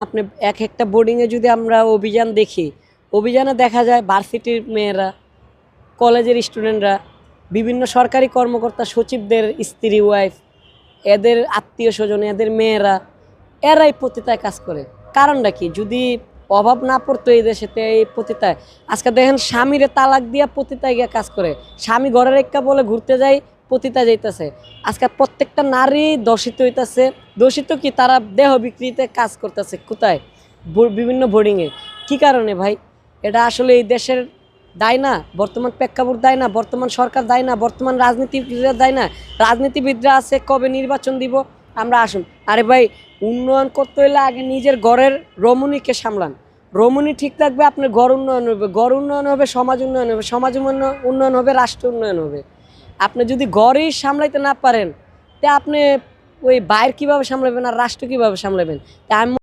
আপনি এক একটা বোর্ডিংয়ে যদি আমরা অভিযান দেখি, অভিযানে দেখা যায় ভার্সিটির মেয়েরা কলেজের স্টুডেন্টরা বিভিন্ন সরকারি কর্মকর্তা, সচিবদের স্ত্রী ওয়াইফ এদের আত্মীয় স্বজন, এদের মেয়েরা, এরাই পতিতায় কাজ করে। কারণটা কি? যদি অভাব না পড়তো এই দেশেতে এই পতিতায়। আজকে দেখেন স্বামীরে তালাক দিয়া পতিতায় গিয়ে কাজ করে। স্বামী ঘরের একটা বলে ঘুরতে যায় পতিতা যাইতেছে। আজকাল প্রত্যেকটা নারী দোষিত হইতাছে। দোষিত কি তারা দেহ বিক্রিতে কাজ করতেছে? কোথায়? বিভিন্ন বোর্ডিংয়ে কি কারণে ভাই? এটা আসলে এই দেশের দায় না? বর্তমান প্রেক্ষাপট দায় না? বর্তমান সরকার দায় না? বর্তমান রাজনীতিবিদরা দায় না? রাজনীতিবিদরা আছে, কবে নির্বাচন দিব? আমরা আসুন। আরে ভাই, উন্নয়ন করতে হলে আগে নিজের ঘরের রমণীকে সামলান। রমণী ঠিক থাকবে, আপনার ঘর উন্নয়ন হবে। ঘর উন্নয়ন হবে, সমাজ উন্নয়ন হবে। সমাজ উন্নয়ন- উন্নয়ন হবে, রাষ্ট্র উন্নয়ন হবে। আপনি যদি ঘরেই সামলাইতে না পারেন, তা আপনি ওই বাইর কীভাবে সামলাবেন আর রাষ্ট্র কীভাবে সামলাবেন? তা আমি